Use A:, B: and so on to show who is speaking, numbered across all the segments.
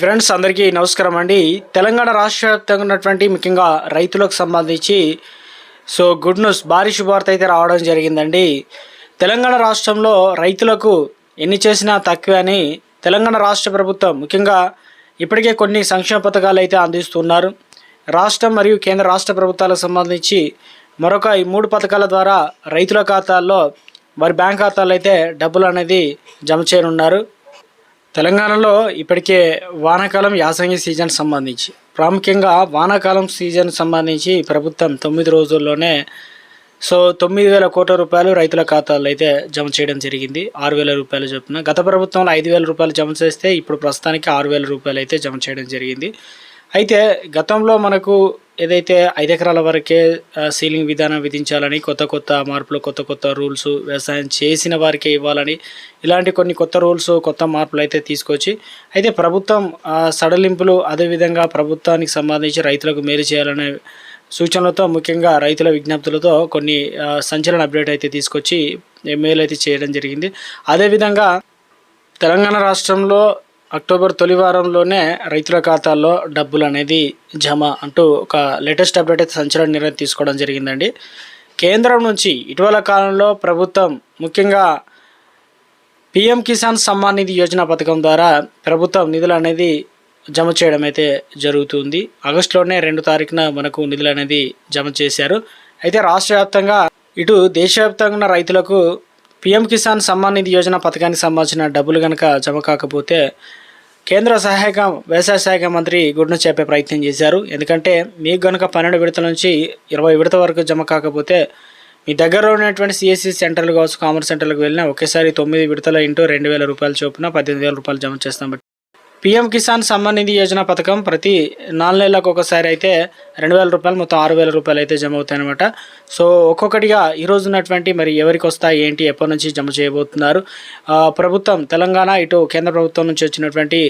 A: Friends అందరికీ నమస్కారం అండి. తెలంగాణ రాష్ట్ర వ్యాప్తంగా ఉన్నటువంటి ముఖ్యంగా రైతులకు సంబంధించి సో గుడ్ న్యూస్ భారీ శుభార్త అయితే రావడం జరిగిందండి. తెలంగాణ రాష్ట్రంలో రైతులకు ఎన్ని చేసినా తక్కువే అని తెలంగాణ రాష్ట్ర ప్రభుత్వం ముఖ్యంగా ఇప్పటికే కొన్ని సంక్షేమ పథకాలు అయితే అందిస్తున్నారు. రాష్ట్రం మరియు కేంద్ర రాష్ట్ర ప్రభుత్వాలకు సంబంధించి మరొక ఈ మూడు పథకాల ద్వారా రైతుల ఖాతాల్లో వారి బ్యాంక్ ఖాతాల్లో అయితే డబ్బులు అనేది జమ చేయనున్నారు. తెలంగాణలో ఇప్పటికే వానాకాలం యాసంగి సీజన్ సంబంధించి. ప్రాముఖ్యంగా వానాకాలం సీజన్ సంబంధించి ప్రభుత్వం తొమ్మిది రోజుల్లోనే సో తొమ్మిది వేల కోట్ల రూపాయలు రైతుల ఖాతాల్లో అయితే జమ చేయడం జరిగింది. ఆరు వేల రూపాయలు చొప్పున. గత ప్రభుత్వంలో ఐదు వేల రూపాయలు జమ చేస్తే ఇప్పుడు ప్రస్తుతానికి ఆరు వేల రూపాయలు అయితే జమ చేయడం జరిగింది. అయితే గతంలో మనకు ఏదైతే ఐదు ఎకరాల వరకే సీలింగ్ విధానం విధించాలని కొత్త కొత్త మార్పులు కొత్త కొత్త రూల్స్ వ్యవసాయం చేసిన వారికే ఇవ్వాలని ఇలాంటి కొన్ని కొత్త రూల్స్ కొత్త మార్పులు అయితే తీసుకొచ్చి అయితే ప్రభుత్వం సడలింపులు అదేవిధంగా ప్రభుత్వానికి సంబంధించి రైతులకు మేలు చేయాలనే సూచనలతో ముఖ్యంగా రైతుల విజ్ఞప్తులతో కొన్ని సంచలన అప్డేట్ అయితే తీసుకొచ్చి మేలు అయితే చేయడం జరిగింది. అదేవిధంగా తెలంగాణ రాష్ట్రంలో అక్టోబర్ తొలి వారంలోనే రైతుల ఖాతాల్లో డబ్బులు అనేది జమ అంటూ ఒక లేటెస్ట్ అప్డేట్ అయితే సంచలన నిర్ణయం తీసుకోవడం జరిగిందండి. కేంద్రం నుంచి ఇటీవల కాలంలో ప్రభుత్వం ముఖ్యంగా పిఎం కిసాన్ సమ్మాన్ నిధి యోజన పథకం ద్వారా ప్రభుత్వం నిధులు అనేది జమ చేయడం అయితే జరుగుతుంది. ఆగస్టులోనే రెండు తారీఖున మనకు నిధులు అనేది జమ చేశారు. అయితే రాష్ట్ర వ్యాప్తంగా ఇటు దేశవ్యాప్తంగా ఉన్న రైతులకు పిఎం కిసాన్ సమ్మాన్ నిధి యోజన పథకానికి సంబంధించిన డబ్బులు కనుక జమ కాకపోతే కేంద్ర సహాయక వ్యవసాయ శాఖ మంత్రి గుడ్ను చెప్పే ప్రయత్నం చేశారు. ఎందుకంటే మీకు కనుక పన్నెండు విడతల నుంచి ఇరవై విడత వరకు జమ కాకపోతే మీ దగ్గర ఉన్నటువంటి సిఎస్సి సెంటర్లు కావచ్చు కామర్స్ సెంటర్లకు వెళ్ళినా ఒకేసారి తొమ్మిది విడతల ఇంటూ రెండు వేల రూపాయల చొప్పున పద్దెనిమిది వేల రూపాయలు జమ చేస్తాం. పిఎం కిసాన్ సమ్మాన్ నిధి యోజన పథకం ప్రతి నాలుగు నెలలకు ఒకసారి అయితే రెండు వేల రూపాయలు మొత్తం ఆరు వేల రూపాయలు అయితే జమ అవుతాయి అనమాట సో ఒక్కొక్కటిగా ఈరోజు ఉన్నటువంటి మరి ఎవరికి వస్తాయి ఏంటి ఎప్పటి నుంచి జమ చేయబోతున్నారు? ప్రభుత్వం తెలంగాణ ఇటు కేంద్ర ప్రభుత్వం నుంచి వచ్చినటువంటి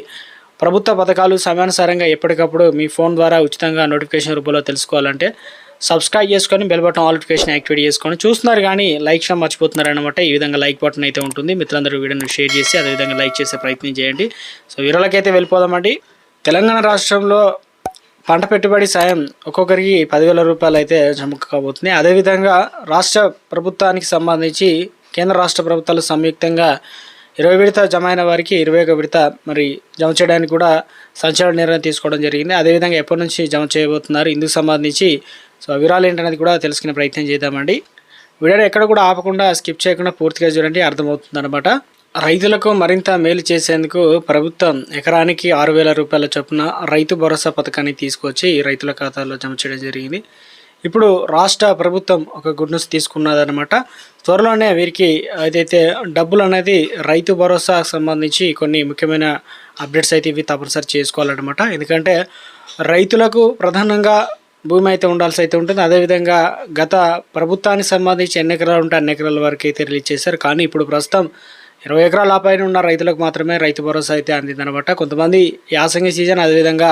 A: ప్రభుత్వ పథకాలు సమయానుసారంగా ఎప్పటికప్పుడు మీ ఫోన్ ద్వారా ఉచితంగా నోటిఫికేషన్ రూపంలో తెలుసుకోవాలంటే సబ్స్క్రైబ్ చేసుకొని బెల్ బటన్ నోటిఫికేషన్ యాక్టివేట్ చేసుకొని చూస్తున్నారు కానీ లైక్ చేయడం మర్చిపోతున్నారు అనమాట ఈ విధంగా లైక్ బటన్ అయితే ఉంటుంది. మిత్రులందరూ వీడియోని షేర్ చేసి అదేవిధంగా లైక్ చేసే ప్రయత్నం చేయండి. సో వీరలకైతే వెళ్ళిపోదామండి. తెలంగాణ రాష్ట్రంలో పంట పెట్టుబడి సాయం ఒక్కొక్కరికి పదివేల రూపాయలు అయితే జమ కాబోతుంది. అదేవిధంగా రాష్ట్ర ప్రభుత్వానికి సంబంధించి కేంద్ర రాష్ట్ర ప్రభుత్వాలు సంయుక్తంగా ఇరవై విడత జమ అయిన వారికి ఇరవై ఒక విడత మరి జమ చేయడానికి కూడా సంచలన నిర్ణయం తీసుకోవడం జరిగింది. అదేవిధంగా ఎప్పటి నుంచి జమ చేయబోతున్నారు? ఇందుకు సంబంధించి సో ఆ వివరాలు ఏంటనేది కూడా తెలుసుకునే ప్రయత్నం చేద్దామండి. వీడియోని ఎక్కడ కూడా ఆపకుండా స్కిప్ చేయకుండా పూర్తిగా చూడండి అర్థమవుతుంది అనమాట రైతులకు మరింత మేలు చేసేందుకు ప్రభుత్వం ఎకరానికి ఆరు వేల రూపాయల చొప్పున రైతు భరోసా పథకాన్ని తీసుకొచ్చి రైతుల ఖాతాలో జమ చేయడం జరిగింది. ఇప్పుడు రాష్ట్ర ప్రభుత్వం ఒక గుడ్ న్యూస్ తీసుకున్నదనమాట త్వరలోనే వీరికి ఏదైతే డబ్బులు అనేది రైతు భరోసా సంబంధించి కొన్ని ముఖ్యమైన అప్డేట్స్ అయితే ఇవి తప్పనిసరి చేసుకోవాలన్నమాట. ఎందుకంటే రైతులకు ప్రధానంగా భూమి అయితే ఉండాల్సి అయితే ఉంటుంది. అదేవిధంగా గత ప్రభుత్వానికి సంబంధించి ఎన్ని ఎకరాలు ఉంటే అన్ని ఎకరాల వరకు అయితే రిలీజ్ చేశారు. కానీ ఇప్పుడు ప్రస్తుతం ఇరవై ఎకరాల పైన ఉన్న రైతులకు మాత్రమే రైతు భరోసా అయితే అందిందనమాట కొంతమంది యాసంగి సీజన్ అదేవిధంగా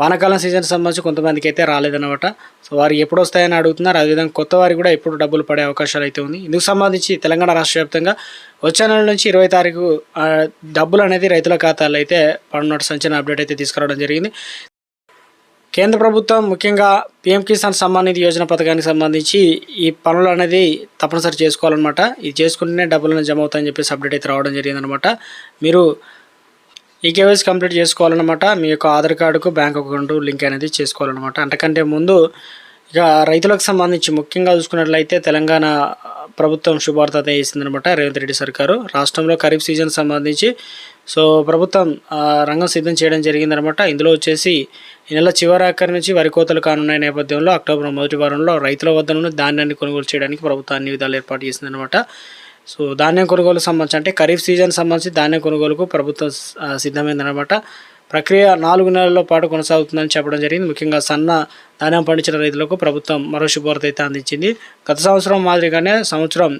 A: వానాకాలం సీజన్ సంబంధించి కొంతమందికి అయితే రాలేదన్నమాట. సో వారు ఎప్పుడు వస్తాయని అడుగుతున్నారు. అదేవిధంగా కొత్త వారికి కూడా ఎప్పుడు డబ్బులు పడే అవకాశాలు అయితే ఉంది. ఇందుకు సంబంధించి తెలంగాణ రాష్ట్ర వ్యాప్తంగా వచ్చే నెల నుంచి ఇరవై తారీఖు డబ్బులు అనేది రైతుల ఖాతాలో అయితే పడినట్టు సంచలన అప్డేట్ అయితే తీసుకురావడం జరిగింది. కేంద్ర ప్రభుత్వం ముఖ్యంగా పిఎం కిసాన్ సమ్మాన్ నిధి యోజన పథకానికి సంబంధించి ఈ పనులు అనేది తప్పనిసరి చేసుకోవాలన్నమాట. ఇది చేసుకుంటేనే డబ్బులను జమ అవుతాయని చెప్పేసి అప్డేట్ అయితే రావడం జరిగిందనమాట మీరు ఈ కేవైసీ కంప్లీట్ చేసుకోవాలన్నమాట. మీ యొక్క ఆధార్ కార్డుకు బ్యాంక్ అకౌంట్ లింక్ అనేది చేసుకోవాలన్నమాట. అంతకంటే ముందు ఇక రైతులకు సంబంధించి ముఖ్యంగా చూసుకున్నట్లయితే తెలంగాణ ప్రభుత్వం శుభార్త అయితే చేసిందనమాట రేవంత్ రెడ్డి సర్కారు. రాష్ట్రంలో ఖరీఫ్ సీజన్ సంబంధించి సో ప్రభుత్వం రంగం సిద్ధం చేయడం జరిగిందనమాట. ఇందులో వచ్చేసి ఈ నెల చివరాఖరి నుంచి వరి కోతలు కానున్న నేపథ్యంలో అక్టోబర్ మొదటి వారంలో రైతుల వద్ద నుండి ధాన్యాన్ని కొనుగోలు చేయడానికి ప్రభుత్వం అన్ని విధాలు ఏర్పాటు చేసిందనమాట. సో ధాన్యం కొనుగోలు సంబంధించి అంటే ఖరీఫ్ సీజన్ సంబంధించి ధాన్యం కొనుగోలుకు ప్రభుత్వం సిద్ధమైందనమాట. ప్రక్రియ నాలుగు నెలల పాటు కొనసాగుతుందని చెప్పడం జరిగింది. ముఖ్యంగా సన్న ధాన్యం పండించిన రైతులకు ప్రభుత్వం మరో శుభవార్త అయితే అందించింది. గత సంవత్సరం మాదిరిగానే సంవత్సరం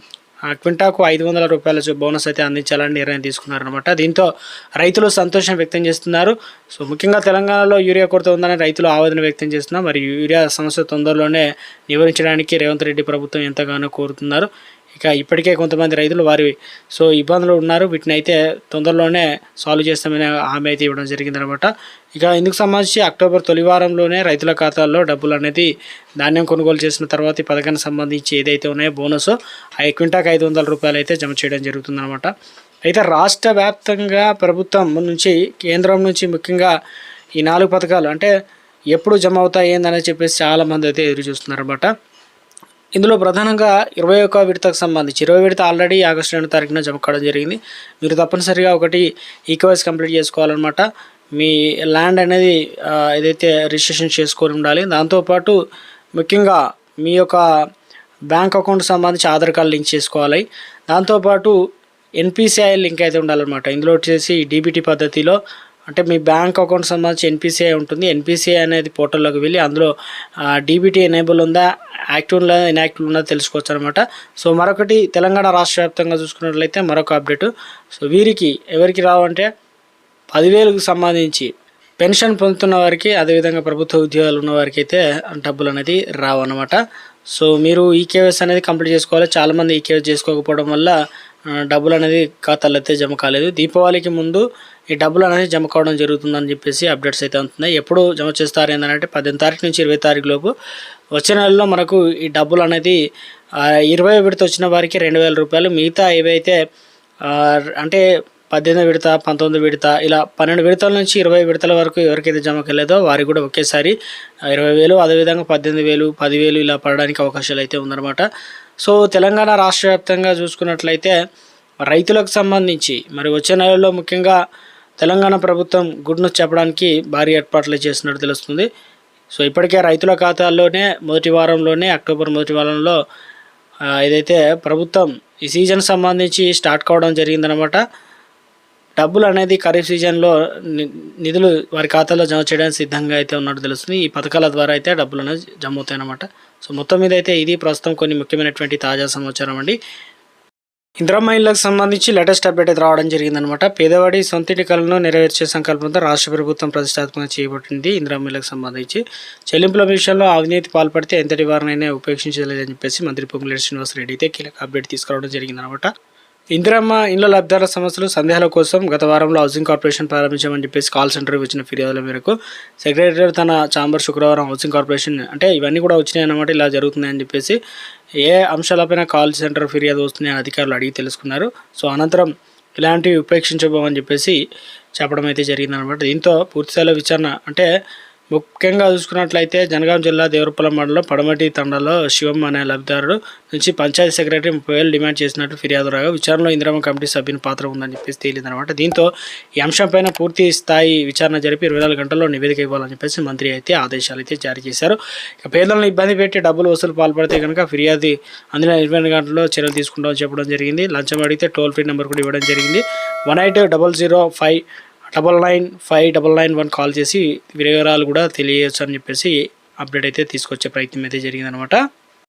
A: క్వింటాకు ఐదు వందల రూపాయల బోనస్ అయితే అందించాలని నిర్ణయం తీసుకున్నారనమాట దీంతో రైతులు సంతోషం వ్యక్తం చేస్తున్నారు. సో ముఖ్యంగా తెలంగాణలో యూరియా కొరత ఉందని రైతులు ఆవేదన వ్యక్తం చేస్తున్నారు. మరి యూరియా సమస్య తొందరలోనే నివారించడానికి రేవంత్ రెడ్డి ప్రభుత్వం ఎంతగానో కోరుతున్నారు. ఇక ఇప్పటికే కొంతమంది రైతులు వారి సో ఇబ్బందులు ఉన్నారు. వీటిని అయితే తొందరలోనే సాల్వ్ చేస్తామనే హామీ అయితే ఇవ్వడం జరిగిందనమాట. ఇక ఇందుకు సంబంధించి అక్టోబర్ తొలి వారంలోనే రైతుల ఖాతాల్లో డబ్బులు అనేది ధాన్యం కొనుగోలు చేసిన తర్వాత ఈ పథకానికి సంబంధించి ఏదైతే ఉన్నాయో బోనస్ ఆ క్వింటాకి ఐదు వందల రూపాయలు అయితే జమ చేయడం జరుగుతుందనమాట. అయితే రాష్ట్ర వ్యాప్తంగా ప్రభుత్వం నుంచి కేంద్రం నుంచి ముఖ్యంగా ఈ నాలుగు పథకాలు అంటే ఎప్పుడు జమ అవుతాయి ఏందని చెప్పేసి చాలామంది అయితే ఎదురు చూస్తున్నారన్నమాట ఇందులో ప్రధానంగా ఇరవై ఒక్క విడతకు సంబంధించి ఇరవై విడత ఆల్రెడీ ఆగస్టు రెండు తారీఖున జమ కావడం జరిగింది. మీరు తప్పనిసరిగా ఒకటి ఈక్వైస్ కంప్లీట్ చేసుకోవాలన్నమాట. మీ ల్యాండ్ అనేది ఏదైతే రిజిస్ట్రేషన్ చేసుకొని ఉండాలి దాంతోపాటు ముఖ్యంగా మీ యొక్క బ్యాంక్ అకౌంట్ సంబంధించి ఆధార్ కార్డు లింక్ చేసుకోవాలి. దాంతోపాటు ఎన్పిసిఐ లింక్ అయితే ఉండాలన్నమాట. ఇందులో వచ్చేసి డీబీటీ పద్ధతిలో అంటే మీ బ్యాంక్ అకౌంట్ సంబంధించి ఎన్పిసిఐ ఉంటుంది. ఎన్పిసిఐ అనేది పోర్టల్లోకి వెళ్ళి అందులో డీబీటీ ఎనేబుల్ ఉందా యాక్టివ్ ఉందా ఇన్యాక్టివ్ ఉందా తెలుసుకోవచ్చు అనమాట సో మరొకటి తెలంగాణ రాష్ట్ర వ్యాప్తంగా చూసుకున్నట్లయితే మరొక అప్డేట్. సో వీరికి ఎవరికి రావంటే పదివేలకు సంబంధించి పెన్షన్ పొందుతున్న వారికి అదేవిధంగా ప్రభుత్వ ఉద్యోగాలు ఉన్న వారికి అయితే డబ్బులు అనేది రావు అనమాట సో మీరు ఈకేఎస్ అనేది కంప్లీట్ చేసుకోవాలి. చాలామంది ఈకేఎస్ చేసుకోకపోవడం వల్ల డబ్బులు అనేది ఖాతాలో అయితే జమ కాలేదు. దీపావళికి ముందు ఈ డబ్బులు అనేది జమ కావడం జరుగుతుందని చెప్పేసి అప్డేట్స్ అయితే అవుతున్నాయి ఎప్పుడు జమ చేస్తారు ఏంటంటే పద్దెనిమిది తారీఖు నుంచి ఇరవై తారీఖు లోపు. వచ్చే నెలలో మనకు ఈ డబ్బులు అనేది ఇరవై విడత వచ్చిన వారికి రెండు వేల రూపాయలు మిగతా ఏవైతే అంటే పద్దెనిమిది విడత పంతొమ్మిది విడత ఇలా పన్నెండు విడతల నుంచి ఇరవై విడతల వరకు ఎవరికైతే జమ కలేదో వారికి కూడా ఒకేసారి ఇరవై వేలు అదేవిధంగా పద్దెనిమిది వేలు పదివేలు ఇలా పడడానికి అవకాశాలు అయితే ఉందన్నమాట. సో తెలంగాణ రాష్ట్ర వ్యాప్తంగా చూసుకున్నట్లయితే రైతులకు సంబంధించి మరి వచ్చే నెలలో ముఖ్యంగా తెలంగాణ ప్రభుత్వం గుడ్ న్యూస్ చెప్పడానికి భారీ ఏర్పాట్లు చేసినట్టు తెలుస్తుంది. సో ఇప్పటికే రైతుల ఖాతాల్లోనే మొదటి వారంలోనే అక్టోబర్ మొదటి వారంలో ఏదైతే ప్రభుత్వం ఈ సీజన్ సంబంధించి స్టార్ట్ కావడం జరిగిందనమాట డబ్బులు అనేది ఖరీఫ్ సీజన్లో ని- నిధులు వారి ఖాతాలో జమ చేయడానికి సిద్ధంగా అయితే ఉన్నట్టు తెలుస్తుంది. ఈ పథకాల ద్వారా అయితే డబ్బులు అనేది జమ అవుతాయన్నమాట సో మొత్తం మీద అయితే ఇది ప్రస్తుతం కొన్ని ముఖ్యమైనటువంటి తాజా సమాచారం అండి. ఇందిరమ్మ ఇళ్ళకు సంబంధించి లేటెస్ట్ అప్డేట్ అయితే రావడం జరిగిందనమాట పేదవాడి సొంతింటి కలను నెరవేర్చే సంకల్పంతో రాష్ట్ర ప్రభుత్వం ప్రతిష్టాత్మకంగా చేపట్టింది ఇందిరమ్మ ఇళ్ళకు సంబంధించి. చెల్లింపుల విషయంలో అవినీతి పాల్పడితే ఎంతటి వారినైనా ఉపేక్షించలేదని చెప్పేసి మంత్రి పొంగులేటి శ్రీనివాస్ రెడ్డి అయితే కీలక అప్డేట్ తీసుకురావడం జరిగిందనమాట ఇందిరమ్మ ఇళ్ళ లబ్ధాల సమస్యలు సందేహాల కోసం గత వారంలో హౌసింగ్ కార్పొరేషన్ ప్రారంభించామని చెప్పేసి కాల్ సెంటర్ వచ్చిన ఫిర్యాదుల మేరకు సెక్రటరీ తన ఛాంబర్ శుక్రవారం హౌసింగ్ కార్పొరేషన్ అంటే ఇవన్నీ కూడా వచ్చినాయి అన్నమాట ఇలా జరుగుతున్నాయని చెప్పేసి ఏ అంశాలపైన కాల్ సెంటర్ ఫిర్యాదు వస్తున్నాయని అధికారులు అడిగి తెలుసుకున్నారు. సో అనంతరం ఇలాంటివి ఉపేక్షించబోమని చెప్పేసి చెప్పడం అయితే జరిగిందనమాట దీంతో పూర్తిస్థాయిలో విచారణ అంటే ముఖ్యంగా చూసుకున్నట్లయితే జనగాం జిల్లా దేవరపల్లం మండలం పడమటి తండాలో శివం అనే లబ్ధిదారుడు నుంచి పంచాయతీ సెక్రటరీ ముప్పై వేలు డిమాండ్ చేసినట్టు ఫిర్యాదు రాగా విచారణలో ఇందిరమ్మ కమిటీ సభ్యుని పాత్ర ఉందని చెప్పేసి తేలిందనమాట దీంతో ఈ అంశంపైన పూర్తి స్థాయి విచారణ జరిపి ఇరవై నాలుగు గంటల్లో నివేదిక ఇవ్వాలని చెప్పేసి మంత్రి అయితే ఆదేశాలు అయితే జారీ చేశారు. ఇక పేదలను ఇబ్బంది పెట్టి డబ్బులు వసూలు పాల్పడితే కనుక ఫిర్యాదు అందిన ఇరవై నాలుగు గంటల్లో చర్యలు తీసుకుంటామని చెప్పడం జరిగింది. లంచం అడిగితే టోల్ ఫ్రీ నెంబర్ కూడా ఇవ్వడం జరిగింది. One eight double zero five double nine five double nine one call చేసి వివరాలు కూడా తెలియచ్చు అని చెప్పేసి అప్డేట్ అయితే తీసుకొచ్చే ప్రయత్నం అయితే జరిగిందనమాట